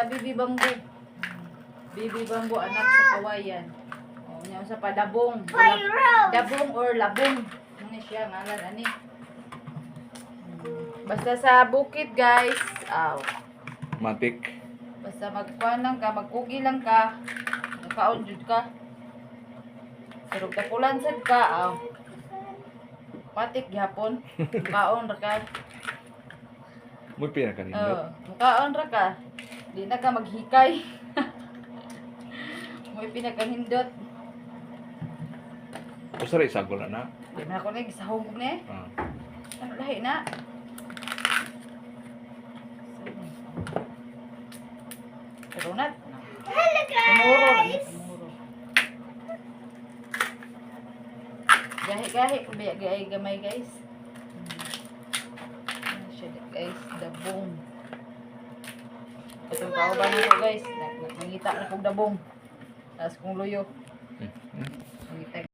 sa bibi bambu. Bibi bambu anak sa kawayan. O nya sa padabong. Dabong or labong. Ano siya ngalan ani? Basta sa bukid guys. Aw. Matik. Basta magkuhan lang ka, magkugi lang ka. Nakaon jud ka. Sarog tapulan sad ka. Aw. Patik gihapon. Kaon ra ka. Mo pinakanindot. Oo. Mukaon ra ka. Di na ka maghikay. May pinakahindot. Usa ra isagol na. Di na ako na gisahog ni. Ah. Ano lahi na? Pero na. Hello guys! Tumuro. Gahi-gahi. Gahi gamay guys. Siya guys? Dabong. Itong kauban na ko guys. Nangita na kong dabong. Tapos kong luyo. Hmm. Hmm.